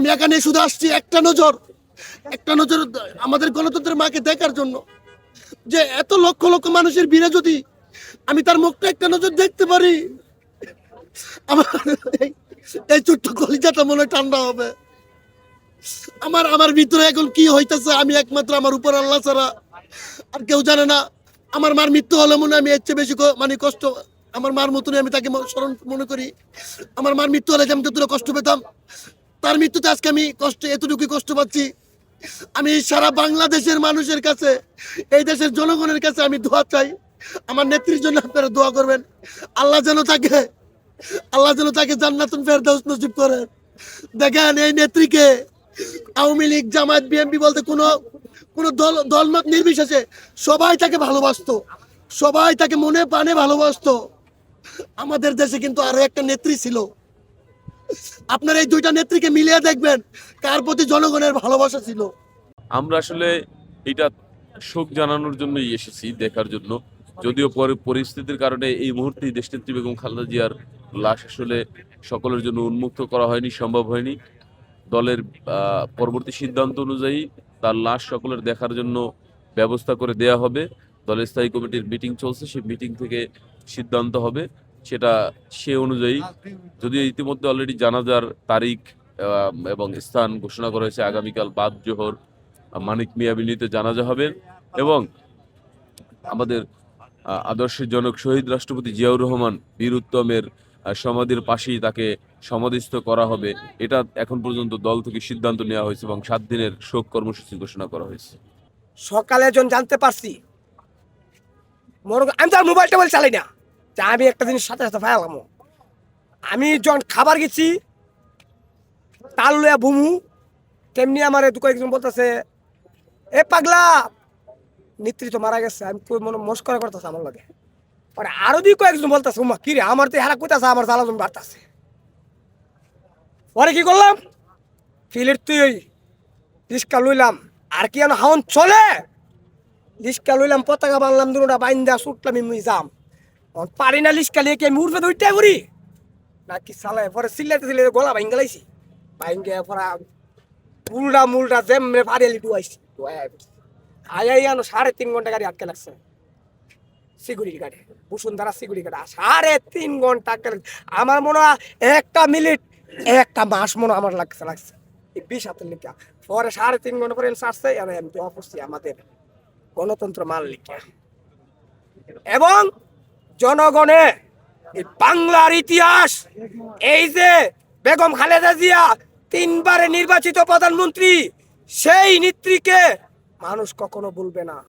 আমি এখানে শুধু আসছি একটা নজর একটা নজর আমাদের গণতন্ত্রের মাকে দেখার জন্য। যে এত লক্ষ লক্ষ মানুষের ভিড়ে যদি আমি তার মুখটা একটা নজর দেখতে পারি, আমার এই- ছোট্ট কলিজাটা মনে ঠান্ডা হবে। আমার আমার ভিতরে এখন কি হইতেছে আমি একমাত্র আমার উপর আল্লাহ ছাড়া আর কেউ জানে না। আমার মার মৃত্যু হলে মনে আমি এর বেশি মানে কষ্ট, আমার মার মতনই আমি তাকে স্মরণ মনে করি। আমার মার মৃত্যু হলে যে আমি যতটা কষ্ট পেতাম তার মৃত্যুতে আজকে আমি কষ্ট এতটুকু কষ্ট পাচ্ছি। আমি সারা বাংলাদেশের মানুষের কাছে, এই দেশের জনগণের কাছে আমি দোয়া চাই। আমার নেত্রীর জন্য আপনারা দোয়া করবেন। আল্লাহ যেন তাকে, আল্লাহ যেন তাকে জান্নাতুন ফেরদাউস নসিব করেন দেখেন এই নেত্রীকে আওয়ামী লীগ, জামায়াত, বিএনপি বলতে কোনো কোনো দল, দলমত নির্বিশেষে সবাই তাকে ভালোবাসতো। সবাই তাকে মনে প্রাণে ভালোবাসতো। আমাদের দেশে কিন্তু আরও একটা নেত্রী ছিল। আপনার এই দুইটা নেত্রীকে মিলিয়ে দেখবেন কার প্রতি জনগণের ভালোবাসা ছিল। আমরা আসলে এটা শোক জানানোর জন্যই এসেছি দেখার জন্য। যদিও পরে পরিস্থিতির কারণে এই মুহূর্তে দেশনেত্রী বেগম খালেদা জিয়ার লাশ আসলে সকলের জন্য উন্মুক্ত করা হয়নি, সম্ভব হয়নি। দলের পরবর্তী সিদ্ধান্ত অনুযায়ী তার লাশ সকলের দেখার জন্য ব্যবস্থা করে দেয়া হবে। দলের স্থায়ী কমিটির মিটিং চলছে, সেই মিটিং থেকে সিদ্ধান্ত হবে। সেটা সে অনুযায়ী, যদি ইতিমধ্যে অলরেডি জানাজার তারিখ এবং স্থান ঘোষণা করা হয়েছে, আগামীকাল বাদ জোহর মানিক মিয়া বিনীতে জানাজা হবে এবং আমাদের আদর্শের জনক শহীদ রাষ্ট্রপতি জিয়াউর রহমান বীর উত্তমের সমাধির পাশেই তাকে সমাধিস্থ করা হবে। এটা এখন পর্যন্ত দল থেকে সিদ্ধান্ত নেওয়া হয়েছে এবং সাত দিনের শোক কর্মসূচি ঘোষণা করা হয়েছে। সকালে যখন জানতে পারছি। মোর আমি তো মোবাইল চালাই না। যে আমি একটা জিনিস সাথে সাথে ফায়ালাম আমি যখন খাবার গেছি, তাল লয়া বুমু, তেমনি আমার দু কয়েকজন বলতেছে, এ পাগলা, নেত্রী তো মারা গেছে, আমি মনে, মস্করা করতেছে আমার লাগে। পরে আরও দুই কয়েকজন বলতেছে উমা কি রে, আমার তো হেরা কইতাছে, আমার জ্বালাজন বাড়তাছে। পরে কি করলাম? ফিলের তুই ওই রিস্কা লইলাম, আর কি হাউন চলে লিস্কা লইলাম, পতাকা বানলাম দুটা বাইন্দা সুটলাম আমি যাম। পারি না লিস্কা লিয়ে কি আমি উঠবে দুইটা করি নাকি চালাই পরে সিলাইতে সিলাইতে গলা ভাঙ্গে লাইছি ভাঙ্গে পরে উল্টা মুল্টা যেমনে পারিয়ালি ডুয়াইছি আই আনো সাড়ে তিন ঘণ্টা গাড়ি আটকে লাগছে। সিকিউরিটি গার্ডে, বসুন্ধরা সিকিউরিটি গার্ড। সাড়ে তিন ঘণ্টা আটকে আমার মনে হয় একটা মিনিট, একটা মাস মনে আমার লাগছে লাগছে। এই বিশ হাতের লিখা পরে সাড়ে তিন ঘণ্টা পরে আমি আমি দোয়া করছি আমাদের গণতন্ত্র মাল লিখে এবং জনগণে বাংলার ইতিহাস, এই যে বেগম খালেদা জিয়া তিনবারে নির্বাচিত প্রধানমন্ত্রী, সেই নেত্রীকে মানুষ কখনো ভুলবে না।